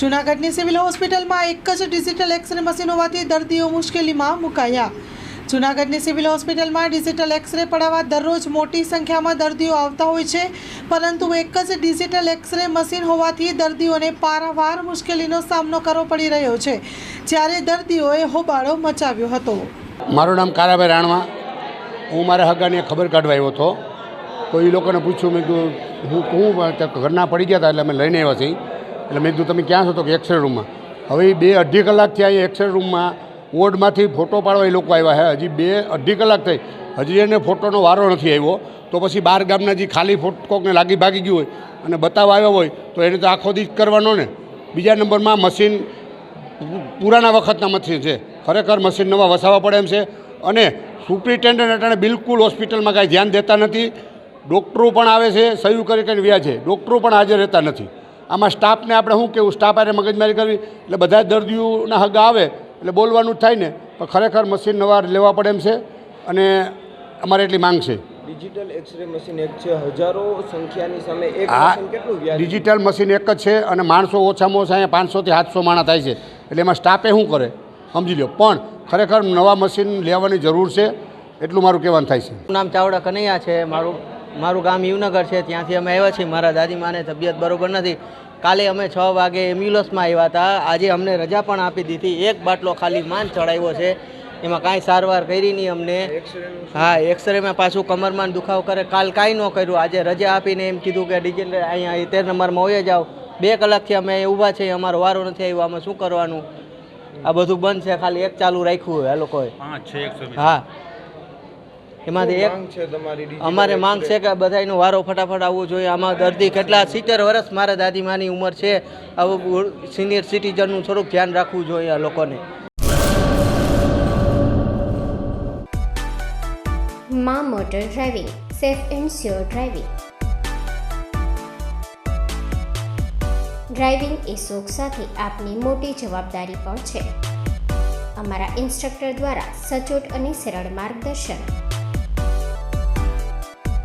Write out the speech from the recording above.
જૂનાગઢની સિવિલ હોસ્પિટલમાં એક જ ડિજિટલ એક્સરે મશીન હોવાથી દર્દીઓ મુશ્કેલીમાં મુકાયા. જૂનાગઢની સિવિલ હોસ્પિટલમાં ડિજિટલ એક્સરે પડાવવા દરરોજ મોટી સંખ્યામાં દર્દીઓ આવતા હોય છે, પરંતુ એક જ ડિજિટલ એક્સરે મશીન હોવાથી દર્દીઓને પારાવાર મુશ્કેલીનો સામનો કરવો પડી રહ્યો છે, જ્યારે દર્દીઓએ હોબાળો મચાવ્યો હતો. મારું નામ કારાભાઈ રાણવા. હું મારા હગાને ખબર કાઢવા આવ્યો હતો. તો એ લોકોને પૂછ્યું, મેં કીધું, હું હું ઘરના પડી ગયા હતા એટલે અમે લઈને આવ્યા છીએ. એટલે મેં કીધું, તમે ક્યાં છો? તો કે એક્સરે રૂમમાં હવે બે અઢી કલાક થયા એ એક્સરે રૂમમાં વોર્ડમાંથી ફોટો પાડવા એ લોકો આવ્યા છે હજી બે અઢી કલાક થઈ. હજી એને ફોટોનો વારો નથી આવ્યો. તો પછી બાર ગામના જે ખાલી ફોટો કોકને લાગી ભાગી ગયું હોય અને બતાવવા આવ્યો હોય, તો એને તો આખો દી જ કરવાનો ને. બીજા નંબરમાં મશીન પુરાના વખતના મશીન છે. ખરેખર મશીન નવા વસાવવા પડે એમ છે. અને સુપ્રિન્ટેન્ડન્ટ અટાણે બિલકુલ હોસ્પિટલમાં કાંઈ ધ્યાન દેતા નથી. ડૉક્ટરો પણ આવે છે સહયું કરી કરીને વ્યા છે. ડૉક્ટરો પણ હાજર રહેતા નથી. આમાં સ્ટાફને આપણે શું કહેવું? સ્ટાફ આરે મગજમારી કરવી. એટલે બધા જ દર્દીઓના હગ આવે એટલે બોલવાનું જ થાય ને. પણ ખરેખર મશીન નવા લેવા પડે એમ છે. અને અમારે એટલી માંગ છે. ડિજિટલ એક્સરે મશીન એક છે. હજારો સંખ્યાની સામે એક મશીન કેટલું વ્યાજ? ડિજિટલ મશીન એક જ છે અને માણસો ઓછામાં ઓછા અહીંયા પાંચસોથી સાતસો માણસ થાય છે. એટલે એમાં સ્ટાફે શું કરે? સમજી લો પણ ખરેખર નવા મશીન લેવાની જરૂર છે. એટલું મારું કહેવાનું થાય છે. નામ ચાવડા કનૈયા છે. મારું મારું ગામ યુવનગર છે ત્યાંથી અમે આવ્યા છીએ. મારા દાદીમાને તબિયત બરોબર નથી. કાલે અમે છ વાગે એમ્બ્યુલન્સમાં આવ્યા હતા. આજે અમને રજા પણ આપી દીધી. એક બાટલો ખાલી માન ચડાવ્યો છે. એમાં કાંઈ સારવાર કરી નહીં અમને. હા એક્સરેમાં પાછું કમરમાં દુખાવ કરે. કાલ કાંઈ ન કર્યું. આજે રજા આપીને એમ કીધું કે ડિજિટલ અહીંયા તેર નંબરમાં હોય જાઓ બે કલાકથી અમે ઊભા છીએ. અમારો વારો નથી આવ્યો. અમે શું કરવાનું? આ બધું બંધ છે. ખાલી એક ચાલુ રાખ્યું હોય આ લોકોએ. હા. એમાંથી એક માંગ છે તમારી digital અમારે માંગ છે કે બધાયનો વારો ફટાફટ આવવો જોઈએ. આમાં દર્દી કેટલા સિત્તેર વર્ષ મારા દાદીમાની ઉંમર છે. આવું સિનિયર સિટીઝનનું થોડુંક ધ્યાન રાખવું જોઈએ આ લોકોને. મા motor driving safe and sure driving. Driving એ શોખ સાથે આપની મોટી જવાબદારી પણ છે. અમારા ઇન્સ્ટ્રક્ટર દ્વારા સચોટ અને સરળ માર્ગદર્શન.